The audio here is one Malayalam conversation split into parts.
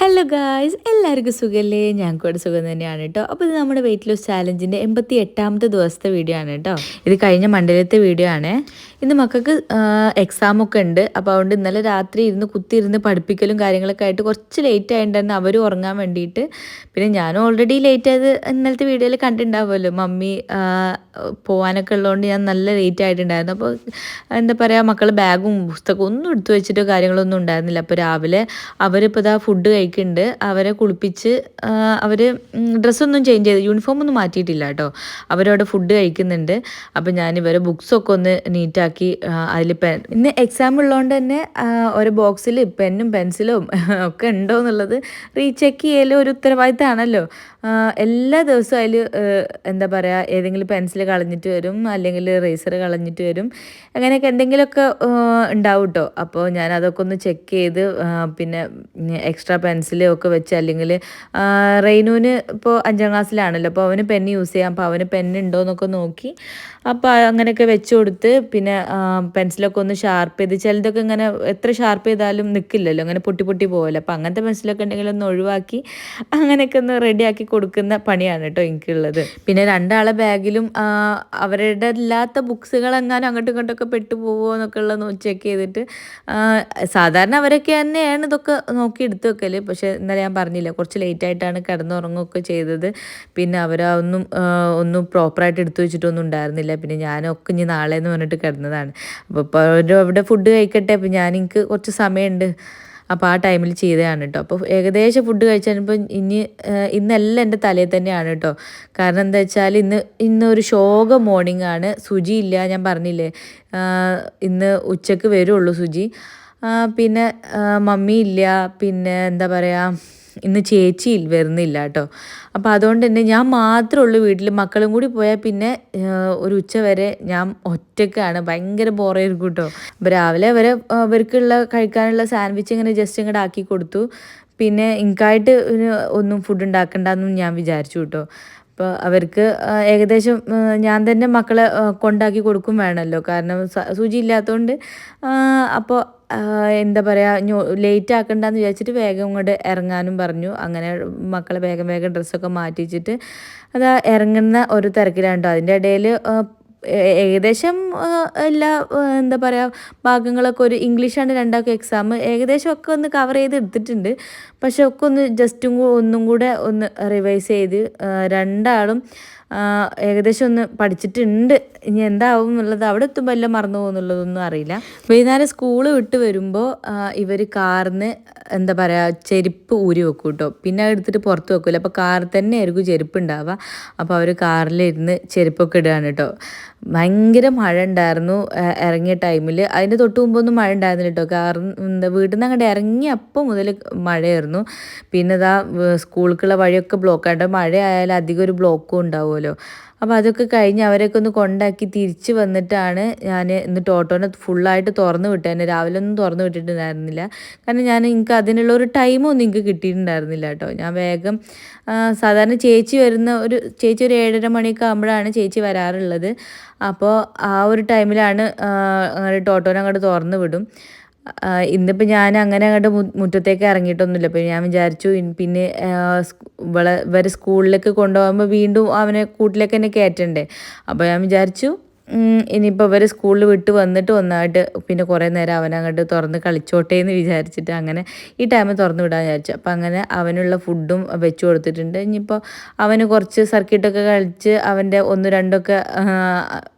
ഹലോ ഗായ്സ് എല്ലാവർക്കും സുഖമല്ലേ ഞങ്ങൾക്ക് കൂടെ സുഖം തന്നെയാണ് കേട്ടോ അപ്പോൾ ഇത് നമ്മുടെ വെയിറ്റ് ലോസ് ചാലഞ്ചിന്റെ എൺപത്തി എട്ടാമത്തെ ദിവസത്തെ വീഡിയോ ആണ് കേട്ടോ ഇത് കഴിഞ്ഞ മണ്ഡലത്തെ വീഡിയോ ആണ്. ഇന്ന് മക്കൾക്ക് എക്സാം ഒക്കെ ഉണ്ട്. അപ്പോൾ അതുകൊണ്ട് ഇന്നലെ രാത്രി ഇരുന്ന് കുത്തിയിരുന്ന് പഠിപ്പിക്കലും കാര്യങ്ങളൊക്കെ ആയിട്ട് കുറച്ച് ലേറ്റ് ആയിട്ടുണ്ടായിരുന്നു അവർ ഉറങ്ങാൻ വേണ്ടിയിട്ട്. പിന്നെ ഞാനും ഓൾറെഡി ലേറ്റ് ആയത് ഇന്നലത്തെ വീഡിയോയിൽ കണ്ടിട്ടുണ്ടാവുമല്ലോ. മമ്മി പോകാനൊക്കെ ഉള്ളതുകൊണ്ട് ഞാൻ നല്ല ലേറ്റ് ആയിട്ടുണ്ടായിരുന്നു. അപ്പോൾ എന്താ പറയുക മക്കൾ ബാഗും പുസ്തകവും ഒന്നും എടുത്തു വെച്ചിട്ടോ കാര്യങ്ങളൊന്നും ഉണ്ടായിരുന്നില്ല. അപ്പോൾ രാവിലെ അവരിപ്പോൾ ഇതാ ഫുഡ് കഴിക്കുന്നുണ്ട് അവരെ കുളിപ്പിച്ച് അവർ ഡ്രസ്സൊന്നും ചേഞ്ച് ചെയ്ത് യൂണിഫോം ഒന്നും മാറ്റിയിട്ടില്ല കേട്ടോ. അവരവിടെ ഫുഡ് കഴിക്കുന്നുണ്ട്. അപ്പം ഞാൻ ഇവരെ ബുക്സൊക്കെ ഒന്ന് നീറ്റാക്കി അതിൽ പെൻ ഇന്ന് എക്സാം ഉള്ളതുകൊണ്ട് തന്നെ ഒരു ബോക്സിൽ പെന്നും പെൻസിലും ഒക്കെ ഉണ്ടോ എന്നുള്ളത് റീചെക്ക് ചെയ്യലും ഒരു ഉത്തരവാദിത്തമാണല്ലോ. എല്ലാ ദിവസവും അതിൽ എന്താ പറയുക ഏതെങ്കിലും പെൻസിൽ കളഞ്ഞിട്ട് വരും അല്ലെങ്കിൽ റേസർ കളഞ്ഞിട്ട് വരും. അങ്ങനെയൊക്കെ എന്തെങ്കിലുമൊക്കെ ഉണ്ടാവും കേട്ടോ അപ്പോൾ ഞാൻ അതൊക്കെ ഒന്ന് ചെക്ക് ചെയ്ത് പിന്നെ എക്സ്ട്രാ പെൻസിലും ഒക്കെ വെച്ച് അല്ലെങ്കിൽ റെയിനുവിന് ഇപ്പോൾ അഞ്ചാം ക്ലാസ്സിലാണല്ലോ അപ്പോൾ അവന് പെന്ന് യൂസ് ചെയ്യാം. അപ്പോൾ അവന് പെന്ന് ഉണ്ടോ എന്നൊക്കെ നോക്കി അപ്പോൾ അങ്ങനെയൊക്കെ വെച്ച് കൊടുത്ത് പിന്നെ പെൻസിലൊക്കെ ഒന്ന് ഷാർപ്പ് ചെയ്ത് ചിലതൊക്കെ ഇങ്ങനെ എത്ര ഷാർപ്പ് ചെയ്താലും നിൽക്കില്ലല്ലോ അങ്ങനെ പൊട്ടി പൊട്ടി പോകല്ലോ അപ്പോൾ അങ്ങനത്തെ പെൻസിലൊക്കെ ഉണ്ടെങ്കിൽ ഒന്ന് ഒഴിവാക്കി അങ്ങനെയൊക്കെ ഒന്ന് റെഡിയാക്കി കൊടുക്കുന്ന പണിയാണ് കേട്ടോ എനിക്കുള്ളത്. പിന്നെ രണ്ടാളെ ബാഗിലും അവരുടെ അല്ലാത്ത ബുക്സുകൾ എങ്ങാനും അങ്ങോട്ടും ഇങ്ങോട്ടൊക്കെ പെട്ടു പോവോ എന്നൊക്കെ ഉള്ളത് ചെക്ക് ചെയ്തിട്ട് സാധാരണ അവരൊക്കെ തന്നെയാണ് ഇതൊക്കെ നോക്കി എടുത്തു വെക്കൽ. പക്ഷേ ഇന്നലെ ഞാൻ പറഞ്ഞില്ല കുറച്ച് ലേറ്റ് ആയിട്ടാണ് കിടന്നുറങ്ങുകയൊക്കെ ചെയ്തത്. പിന്നെ അവരൊന്നും ഒന്നും പ്രോപ്പറായിട്ട് എടുത്തു വെച്ചിട്ടൊന്നും ഉണ്ടായിരുന്നില്ല. പിന്നെ ഞാനൊക്കെ ഇനി നാളെ എന്ന് പറഞ്ഞിട്ട് കിടന്നതാണ്. അപ്പോൾ ഇപ്പോൾ അവരുടെ ഫുഡ് കഴിക്കട്ടെ. അപ്പോൾ ഞാൻ എനിക്ക് കുറച്ച് സമയമുണ്ട്. അപ്പോൾ ആ ടൈമിൽ ചെയ്തതാണ് കേട്ടോ അപ്പോൾ ഏകദേശം ഫുഡ് കഴിച്ചപ്പോൾ ഇനി ഇന്നെല്ലാം എന്റെ തലയിൽ തന്നെയാണ് കേട്ടോ കാരണം എന്താ വെച്ചാൽ ഇന്ന് ഇന്ന് ഒരു ശോക മോർണിംഗ് ആണ്. സുജി ഇല്ല ഞാൻ പറഞ്ഞില്ലേ? ഇന്ന് ഉച്ചയ്ക്ക് വരുള്ളൂ സുജി പിന്നെ മമ്മി ഇല്ല പിന്നെ എന്താ പറയുക ഇന്ന് ചേച്ചി വരുന്നില്ല കേട്ടോ. അപ്പോൾ അതുകൊണ്ട് തന്നെ ഞാൻ മാത്രമേ ഉള്ളൂ വീട്ടിൽ മക്കളും കൂടി പോയാൽ പിന്നെ ഒരു ഉച്ച വരെ ഞാൻ ഒറ്റക്കാണ്. ഭയങ്കര ബോറായിരിക്കും കേട്ടോ. അപ്പോൾ രാവിലെ വരെ അവർക്കുള്ള കഴിക്കാനുള്ള സാൻഡ്വിച്ച് ഇങ്ങനെ ജസ്റ്റ് ഇങ്ങോട്ട് ആക്കി കൊടുത്തു. പിന്നെ എനിക്കായിട്ട് ഒന്നും ഫുഡ് ഉണ്ടാക്കണ്ടെന്നും ഞാൻ വിചാരിച്ചു കേട്ടോ. അപ്പോൾ അവർക്ക് ഏകദേശം ഞാൻ തന്നെ മക്കളെ കൊണ്ടാക്കി കൊടുക്കും വേണമല്ലോ കാരണം സൂചി ഇല്ലാത്തതുകൊണ്ട് അപ്പോൾ എന്താ പറയുക ലേറ്റ് ആക്കണ്ടെന്ന് വിചാരിച്ചിട്ട് വേഗം ഇങ്ങോട്ട് ഇറങ്ങാനും പറഞ്ഞു. അങ്ങനെ മക്കളെ വേഗം വേഗം ഡ്രസ്സൊക്കെ മാറ്റിച്ചിട്ട് അത് ഇറങ്ങുന്ന ഒരു തിരക്കിലാണ് കേട്ടോ അതിന്റെ ഇടയിൽ ഏകദേശം എല്ലാ എന്താ പറയുക ഭാഗങ്ങളൊക്കെ ഒരു ഇംഗ്ലീഷാണ് രണ്ടാക്കും എക്സാം ഏകദേശം ഒക്കെ ഒന്ന് കവർ ചെയ്ത് എടുത്തിട്ടുണ്ട്. പക്ഷെ ഒക്കെ ഒന്ന് ജസ്റ്റും ഒന്നും കൂടെ ഒന്ന് റിവൈസ് ചെയ്ത് രണ്ടാളും ഏകദേശം ഒന്ന് പഠിച്ചിട്ടുണ്ട്. ഇനി എന്താവും എന്നുള്ളത് അവിടെ എത്തുമ്പോൾ എല്ലാം മറന്നു പോകുന്നുള്ളതൊന്നും അറിയില്ല. വൈകുന്നേരം സ്കൂൾ വിട്ട് വരുമ്പോൾ ഇവർ കാറിന് എന്താ പറയുക ചെരുപ്പ് ഊരി വെക്കും കേട്ടോ പിന്നെ എടുത്തിട്ട് പുറത്ത് വെക്കില്ല അപ്പോൾ കാറിൽ തന്നെ ആയിരിക്കും ചെരുപ്പ് ഉണ്ടാവുക. അപ്പോൾ അവർ കാറിലിരുന്ന് ചെരുപ്പൊക്കെ ഇടുകയാണ് കേട്ടോ ഭയങ്കര മഴ ഉണ്ടായിരുന്നു ഇറങ്ങിയ ടൈമിൽ അതിന്റെ തൊട്ട് മുമ്പൊന്നും മഴ ഉണ്ടായിരുന്നില്ല കേട്ടോ കാരണം എന്താ വീട്ടിൽ നിന്ന് അങ്ങോട്ട് ഇറങ്ങി മുതൽ മഴയായിരുന്നു. പിന്നെ ഇതാ സ്കൂൾക്കുള്ള വഴിയൊക്കെ ബ്ലോക്ക്. ആയിട്ട് മഴ ആയാലും അധികം ഒരു ബ്ലോക്കും ഉണ്ടാവുമല്ലോ. അപ്പോൾ അതൊക്കെ കഴിഞ്ഞ് അവരൊക്കെ ഒന്ന് കൊണ്ടാക്കി തിരിച്ച് വന്നിട്ടാണ് ഞാൻ എന്നിട്ട് ഓട്ടോനെ ഫുള്ളായിട്ട് തുറന്ന് വിട്ടത് എന്നെ രാവിലെ ഒന്നും തുറന്ന് വിട്ടിട്ടുണ്ടായിരുന്നില്ല. കാരണം ഞാൻ എനിക്ക് അതിനുള്ള ഒരു ടൈമൊന്നും എനിക്ക് കിട്ടിയിട്ടുണ്ടായിരുന്നില്ല കേട്ടോ. ഞാൻ വേഗം സാധാരണ ചേച്ചി വരുന്ന ഒരു ചേച്ചി ഒരു ഏഴര മണിയൊക്കെ ആകുമ്പോഴാണ് ചേച്ചി വരാറുള്ളത്. അപ്പോൾ ആ ഒരു ടൈമിലാണ് അങ്ങനെ ടോട്ടോനെ അങ്ങോട്ട് തുറന്ന് വിടും. ഇന്നിപ്പോൾ ഞാൻ അങ്ങനെ അങ്ങോട്ട് മുറ്റത്തേക്ക് ഇറങ്ങിയിട്ടൊന്നുമില്ല. അപ്പോൾ ഞാൻ വിചാരിച്ചു പിന്നെ ഇവളെ ഇവരെ സ്കൂളിലേക്ക് കൊണ്ടുപോകുമ്പോൾ വീണ്ടും അവനെ കൂട്ടിലേക്ക് തന്നെ കയറ്റണ്ടേ? അപ്പോൾ ഞാൻ വിചാരിച്ചു ഇനിയിപ്പോൾ ഇവർ സ്കൂളിൽ വിട്ട് വന്നിട്ട് ഒന്നായിട്ട് പിന്നെ കുറേ നേരം അവനങ്ങോട്ട് തുറന്ന് കളിച്ചോട്ടെ എന്ന് വിചാരിച്ചിട്ട് അങ്ങനെ ഈ ടൈമിൽ തുറന്ന് വിടാൻ വിചാരിച്ചു. അപ്പോൾ അങ്ങനെ അവനുള്ള ഫുഡും വെച്ച് കൊടുത്തിട്ടുണ്ട്. ഇനിയിപ്പോൾ അവന് കുറച്ച് സർക്കിട്ടൊക്കെ കളിച്ച് അവന്റെ ഒന്ന് രണ്ടൊക്കെ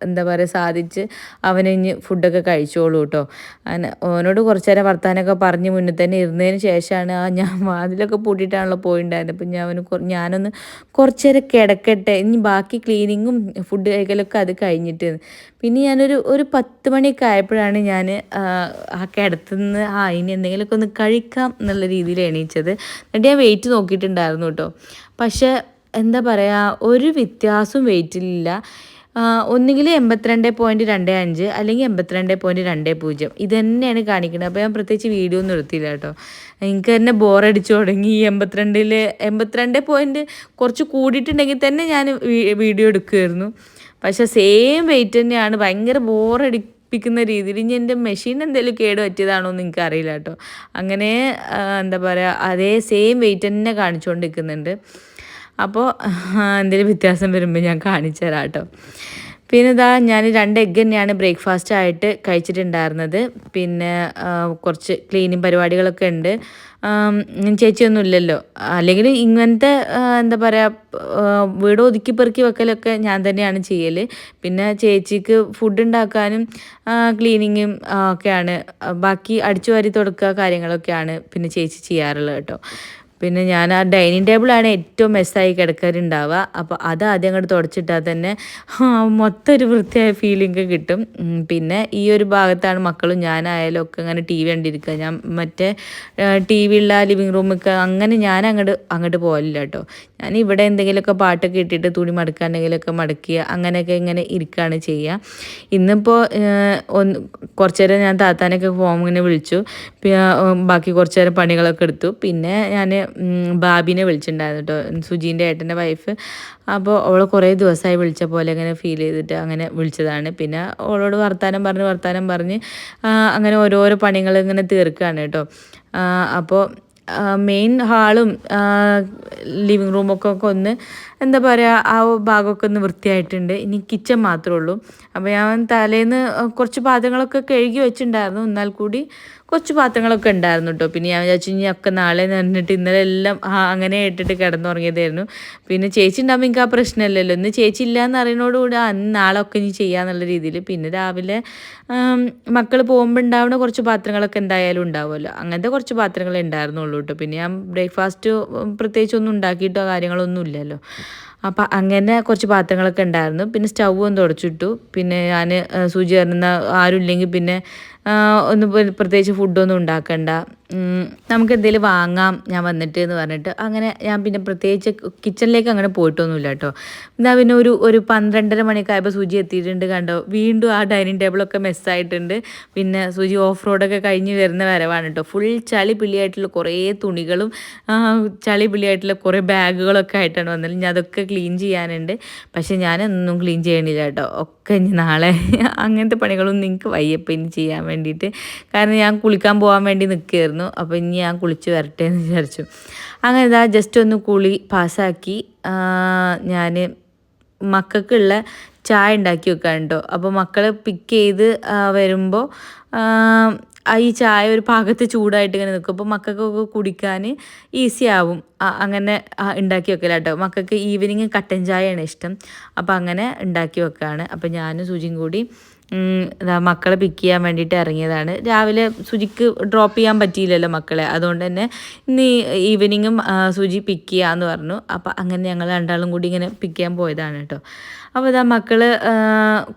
എന്താ പറയുക സാധിച്ച് അവന് ഇനി ഫുഡൊക്കെ കഴിച്ചോളൂ കേട്ടോ അങ്ങനെ ഓനോട് കുറച്ച് നേരം വർത്താനൊക്കെ പറഞ്ഞ് മുന്നിൽ തന്നെ ഇരുന്നതിന് ശേഷമാണ് ആ ഞാൻ വാതിലൊക്കെ പൂട്ടിയിട്ടാണല്ലോ പോയിണ്ടായിരുന്നത് അപ്പം ഞാൻ അവന് ഞാനൊന്ന് കുറച്ച് നേരം കിടക്കട്ടെ. ഇനി ബാക്കി ക്ലീനിങ്ങും ഫുഡ് കഴിക്കലൊക്കെ അത് കഴിഞ്ഞിട്ട് പിന്നെ ഞാനൊരു ഒരു പത്ത് മണിയൊക്കെ ആയപ്പോഴാണ് ഞാൻ ആ കിടത്തുനിന്ന് ആ ഇനി എന്തെങ്കിലുമൊക്കെ ഒന്ന് കഴിക്കാം എന്നുള്ള രീതിയിൽ എണീച്ചത്. എന്നിട്ട് ഞാൻ വെയിറ്റ് നോക്കിയിട്ടുണ്ടായിരുന്നു കേട്ടോ. പക്ഷേ എന്താ പറയുക ഒരു വ്യത്യാസവും വെയിറ്റിലില്ല ഒന്നുകിൽ എൺപത്തിരണ്ട് പോയിന്റ് രണ്ട് അഞ്ച് അല്ലെങ്കിൽ എൺപത്തിരണ്ട് പോയിന്റ് രണ്ട് പൂജ്യം. ഇത് തന്നെയാണ് കാണിക്കുന്നത്. അപ്പോൾ ഞാൻ പ്രത്യേകിച്ച് വീഡിയോ ഒന്നും എടുത്തില്ല കേട്ടോ. എനിക്ക് തന്നെ ബോറടിച്ചു തുടങ്ങി. ഈ എൺപത്തിരണ്ടിൽ എൺപത്തിരണ്ട് പോയിന്റ് കുറച്ച് കൂടിയിട്ടുണ്ടെങ്കിൽ തന്നെ ഞാൻ വീഡിയോ എടുക്കുമായിരുന്നു പക്ഷേ സെയിം വെയിറ്റ് തന്നെയാണ്. ഭയങ്കര ബോറടി പ്പിക്കുന്ന രീതിയിൽ. ഇനി എന്റെ മെഷീൻ എന്തെങ്കിലും കേട് പറ്റിയതാണോ എന്ന് എനിക്കറിയില്ല കേട്ടോ. അങ്ങനെ എന്താ പറയുക അതേ സെയിം വെയിറ്റ് തന്നെ കാണിച്ചുകൊണ്ടിരിക്കുന്നുണ്ട് അപ്പോൾ എന്തെങ്കിലും വ്യത്യാസം വരുമ്പോൾ ഞാൻ കാണിച്ചു തരാം കേട്ടോ. പിന്നെ ഇതാ ഞാൻ രണ്ട് എഗ്ഗ് തന്നെയാണ് ബ്രേക്ക്ഫാസ്റ്റ് ആയിട്ട് കഴിച്ചിട്ടുണ്ടായിരുന്നത്. പിന്നെ കുറച്ച് ക്ലീനിങ് പരിപാടികളൊക്കെ ഉണ്ട്. ചേച്ചിയൊന്നും ഇല്ലല്ലോ. അല്ലെങ്കിൽ ഇങ്ങനത്തെ എന്താ പറയുക വീട് ഒതുക്കി പെറുക്കി വെക്കലൊക്കെ ഞാൻ തന്നെയാണ് ചെയ്യൽ പിന്നെ ചേച്ചിക്ക് ഫുഡ് ഉണ്ടാക്കാനും ക്ലീനിങ്ങും ഒക്കെയാണ്. ബാക്കി അടിച്ചു വാരി തുടക്കുക കാര്യങ്ങളൊക്കെയാണ് പിന്നെ ചേച്ചി ചെയ്യാറുള്ളത് കേട്ടോ. പിന്നെ ഞാൻ ആ ഡൈനിങ് ടേബിളാണ് ഏറ്റവും മെസ്സായി കിടക്കാറുണ്ടാവുക. അപ്പോൾ അത് ആദ്യം അങ്ങോട്ട് തുടച്ചിട്ടാൽ തന്നെ മൊത്തം ഒരു വൃത്തിയായ ഫീലിംഗ് കിട്ടും. പിന്നെ ഈ ഒരു ഭാഗത്താണ് മക്കളും ഞാനായാലും ഒക്കെ അങ്ങനെ ടി വി കണ്ടിരിക്കുക. ഞാൻ മറ്റേ ടി വി ഉള്ള ലിവിങ് റൂമൊക്കെ അങ്ങനെ ഞാൻ അങ്ങോട്ട് അങ്ങോട്ട് പോകലില്ല കേട്ടോ. ഞാൻ ഇവിടെ എന്തെങ്കിലുമൊക്കെ പാട്ടൊക്കെ ഇട്ടിട്ട് തുണി മടക്കാണ്ടെങ്കിലൊക്കെ മടക്കുക അങ്ങനെയൊക്കെ ഇങ്ങനെ ഇരിക്കുകയാണ് ചെയ്യുക. ഇന്നിപ്പോൾ ഒന്ന് കുറച്ചു നേരം ഞാൻ താത്താനൊക്കെ ഫോം വിളിച്ചു. ബാക്കി കുറച്ചു നേരം പണികളൊക്കെ എടുത്തു. പിന്നെ ഞാൻ ബാബിനെ വിളിച്ചിട്ടുണ്ടായിരുന്നു കേട്ടോ സുജീന്റെ ഏട്ടന്റെ വൈഫ്. അപ്പോൾ അവൾ കുറേ ദിവസമായി വിളിച്ച പോലെ അങ്ങനെ ഫീൽ ചെയ്തിട്ട് അങ്ങനെ വിളിച്ചതാണ്. പിന്നെ അവളോട് വർത്താനം പറഞ്ഞ് വർത്താനം പറഞ്ഞ് അങ്ങനെ ഓരോരോ പണികൾ ഇങ്ങനെ തീർക്കുകയാണ് കേട്ടോ അപ്പോൾ മെയിൻ ഹാളും ലിവിങ് റൂമൊക്കെ ഒന്ന് എന്താ പറയുക ആ ഭാഗമൊക്കെ ഒന്ന് വൃത്തിയായിട്ടുണ്ട്. ഇനി കിച്ചൺ മാത്രമേ ഉള്ളൂ. അപ്പോൾ ഞാൻ തലേന്ന് കുറച്ച് പാത്രങ്ങളൊക്കെ കഴുകി വെച്ചിട്ടുണ്ടായിരുന്നു. എന്നാൽ കൂടി കുറച്ച് പാത്രങ്ങളൊക്കെ ഉണ്ടായിരുന്നു കേട്ടോ പിന്നെ ഞാൻ വിചാരിച്ചു ഇനി ഒക്കെ നാളെ നിന്നിട്ട് ഇന്നലെ എല്ലാം അങ്ങനെ ഇട്ടിട്ട് കിടന്നുറങ്ങിയതായിരുന്നു. പിന്നെ ചേച്ചി ഉണ്ടാകുമ്പോൾ എനിക്ക് ആ പ്രശ്നമല്ലല്ലോ. ഇന്ന് ചേച്ചി ഇല്ല എന്ന് അറിയുന്നതോടുകൂടി അന്ന് നാളെ ഒക്കെ ഇനി ചെയ്യാന്നുള്ള രീതിയിൽ. പിന്നെ രാവിലെ മക്കൾ പോകുമ്പോൾ ഉണ്ടാവുന്ന കുറച്ച് പാത്രങ്ങളൊക്കെ എന്തായാലും ഉണ്ടാവുമല്ലോ. അങ്ങനത്തെ കുറച്ച് പാത്രങ്ങളെ ഉണ്ടായിരുന്നുള്ളൂ കേട്ടോ പിന്നെ ഞാൻ ബ്രേക്ക്ഫാസ്റ്റ് പ്രത്യേകിച്ചൊന്നും ഉണ്ടാക്കിയിട്ടോ കാര്യങ്ങളൊന്നും ഇല്ലല്ലോ. അപ്പം അങ്ങനെ കുറച്ച് പാത്രങ്ങളൊക്കെ ഉണ്ടായിരുന്നു. പിന്നെ സ്റ്റൗവും തുടച്ചിട്ടു. പിന്നെ ഞാൻ സൂചി കയറുന്ന ആരും ഇല്ലെങ്കിൽ പിന്നെ ഒന്ന് പ്രത്യേകിച്ച് ഫുഡൊന്നും ഉണ്ടാക്കണ്ട. നമുക്ക് എന്തെങ്കിലും വാങ്ങാം ഞാൻ വന്നിട്ട് എന്ന് പറഞ്ഞിട്ട്. അങ്ങനെ ഞാൻ പിന്നെ പ്രത്യേകിച്ച് കിച്ചണിലേക്ക് അങ്ങനെ പോയിട്ടൊന്നുമില്ല കേട്ടോ. എന്നാൽ പിന്നെ ഒരു ഒരു പന്ത്രണ്ടര മണിയൊക്കെ ആയപ്പോൾ സൂചി എത്തിയിട്ടുണ്ട് കണ്ടോ. വീണ്ടും ആ ഡൈനിങ് ടേബിളൊക്കെ മെസ്സായിട്ടുണ്ട് പിന്നെ സൂചി ഓഫ് റോഡൊക്കെ കഴിഞ്ഞ് വരുന്ന വരവാണ് കേട്ടോ. ഫുൾ ചളി പിള്ളിയായിട്ടുള്ള കുറേ തുണികളും ചളി പിള്ളിയായിട്ടുള്ള കുറേ ബാഗുകളൊക്കെ ആയിട്ടാണ് വന്നത്. ഞാൻ അതൊക്കെ ക്ലീൻ ചെയ്യാനുണ്ട്. പക്ഷേ ഞാനൊന്നും ക്ലീൻ ചെയ്യണില്ല കേട്ടോ. ഒക്കെ ഇനി നാളെ അങ്ങനത്തെ പണികളൊന്നും നിങ്ങൾക്ക് വയ്യപ്പം ഇനി ചെയ്യാൻ വേണ്ടിയിട്ട്. കാരണം ഞാൻ കുളിക്കാൻ പോകാൻ വേണ്ടി നിൽക്കുകയായിരുന്നു അപ്പോൾ ഇനി ഞാൻ കുളിച്ച് വരട്ടെ എന്ന് വിചാരിച്ചു. അങ്ങനെ ഇതാ ജസ്റ്റ് ഒന്ന് കുളി പാസ്സാക്കി. ഞാൻ മക്കൾക്കുള്ള ചായ ഉണ്ടാക്കി വെക്കാൻ കേട്ടോ അപ്പോൾ മക്കളെ പിക്ക് ചെയ്ത് വരുമ്പോൾ ഈ ചായ ഒരു പാകത്ത് ചൂടായിട്ട് ഇങ്ങനെ നിൽക്കും അപ്പോൾ മക്കൾക്കൊക്കെ കുടിക്കാൻ ഈസി ആവും. അങ്ങനെ ഉണ്ടാക്കി വെക്കല കേട്ടോ മക്കൾക്ക് ഈവനിങ് കട്ടൻ ചായയാണ് ഇഷ്ടം. അപ്പോൾ അങ്ങനെ ഉണ്ടാക്കി വെക്കുകയാണ് അപ്പോൾ ഞാനും സുജിയും കൂടി മക്കളെ പിക്ക് ചെയ്യാൻ വേണ്ടിയിട്ട് ഇറങ്ങിയതാണ്. രാവിലെ സുജിക്ക് ഡ്രോപ്പ് ചെയ്യാൻ പറ്റിയില്ലല്ലോ മക്കളെ. അതുകൊണ്ട് തന്നെ ഇന്ന് ഈവനിങ്ങും സുജി പിക്ക് ചെയ്യാമെന്ന് പറഞ്ഞു. അപ്പോൾ അങ്ങനെ ഞങ്ങൾ രണ്ടാളും കൂടി ഇങ്ങനെ പിക്ക് ചെയ്യാൻ പോയതാണ് കേട്ടോ. അപ്പോൾ ഇതാ മക്കൾ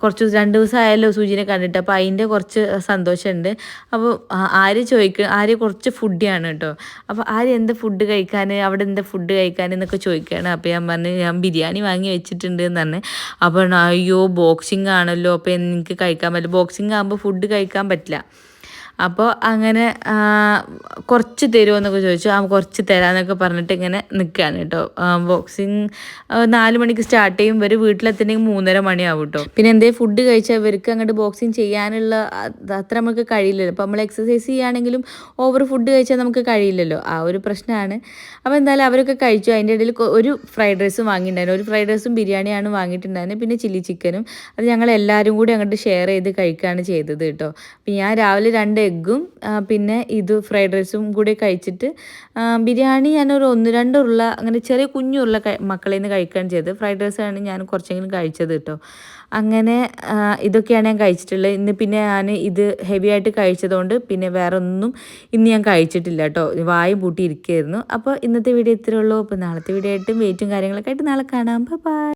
കുറച്ച് രണ്ട് ദിവസമായല്ലോ സുജിനെ കണ്ടിട്ട്. അപ്പോൾ അതിന്റെ കുറച്ച് സന്തോഷമുണ്ട്. അപ്പോൾ ആര് ചോദിക്കുക ആര് കുറച്ച് ഫുഡിയാണ് കേട്ടോ. അപ്പോൾ ആര് എന്ത് ഫുഡ് കഴിക്കാൻ അവിടെ എന്താ ഫുഡ് കഴിക്കാൻ എന്നൊക്കെ ചോദിക്കുകയാണ്. അപ്പോൾ ഞാൻ പറഞ്ഞു ഞാൻ ബിരിയാണി വാങ്ങി വെച്ചിട്ടുണ്ട് എന്ന് പറഞ്ഞു അപ്പോൾ അയ്യോ ബോക്സിങ് ആണല്ലോ. അപ്പോൾ എനിക്ക് കഴിക്കാൻ പറ്റില്ല. ബോക്സിങ് ആകുമ്പോൾ ഫുഡ് കഴിക്കാൻ പറ്റില്ല. അപ്പോൾ അങ്ങനെ കുറച്ച് തരുമോ എന്നൊക്കെ ചോദിച്ചു. ആ കുറച്ച് തരാമെന്നൊക്കെ പറഞ്ഞിട്ട് ഇങ്ങനെ നിൽക്കുകയാണ് കേട്ടോ. ബോക്സിങ് നാല് മണിക്ക് സ്റ്റാർട്ട് ചെയ്യും. ഇവർ വീട്ടിലെത്തണമെങ്കിൽ മൂന്നര മണിയാവും കേട്ടോ. പിന്നെ എന്തേ ഫുഡ് കഴിച്ചാൽ ഇവർക്ക് അങ്ങോട്ട് ബോക്സിങ് ചെയ്യാനുള്ള അത്ര നമുക്ക് കഴിയില്ലല്ലോ. അപ്പോൾ നമ്മൾ എക്സസൈസ് ചെയ്യുകയാണെങ്കിലും ഓവർ ഫുഡ് കഴിച്ചാൽ നമുക്ക് കഴിയില്ലല്ലോ. ആ ഒരു പ്രശ്നമാണ് അപ്പോൾ എന്തായാലും അവരൊക്കെ കഴിച്ചു. അതിന്റെ ഇടയിൽ ഒരു ഫ്രൈഡ് റൈസും വാങ്ങിയിട്ടുണ്ടായിരുന്നു. ഒരു ഫ്രൈഡ് റൈസും ബിരിയാണിയാണ് വാങ്ങിയിട്ടുണ്ടായിരുന്നത് പിന്നെ ചില്ലി ചിക്കനും അത് ഞങ്ങൾ എല്ലാവരും കൂടി അങ്ങോട്ട് ഷെയർ ചെയ്ത് കഴിക്കുകയാണ് ചെയ്തത് കേട്ടോ. അപ്പോൾ ഞാൻ രാവിലെ രണ്ട് എഗ്ഗും പിന്നെ ഇത് ഫ്രൈഡ് റൈസും കൂടി കഴിച്ചിട്ട് ബിരിയാണി ഞാനൊരു ഒന്ന് രണ്ട് ഉരുള അങ്ങനെ ചെറിയ കുഞ്ഞുരുള മക്കളിൽ നിന്ന് കഴിക്കുകയാണ് ചെയ്തത്. ഫ്രൈഡ് റൈസാണ് ഞാൻ കുറച്ചെങ്കിലും കഴിച്ചത് കേട്ടോ അങ്ങനെ ഇതൊക്കെയാണ് ഞാൻ കഴിച്ചിട്ടുള്ളത്. ഇന്ന് പിന്നെ ഞാൻ ഇത് ഹെവി ആയിട്ട് കഴിച്ചതുകൊണ്ട് പിന്നെ വേറെ ഒന്നും ഇന്ന് ഞാൻ കഴിച്ചിട്ടില്ല കേട്ടോ വായും പൂട്ടി ഇരിക്കുകയായിരുന്നു. അപ്പോൾ ഇന്നത്തെ വീഡിയോ ഇത്രയേ ഉള്ളൂ. അപ്പോൾ നാളത്തെ വീഡിയോ ആയിട്ടും വെയിറ്റും കാര്യങ്ങളൊക്കെ ആയിട്ട് നാളെ കാണാം. ബൈ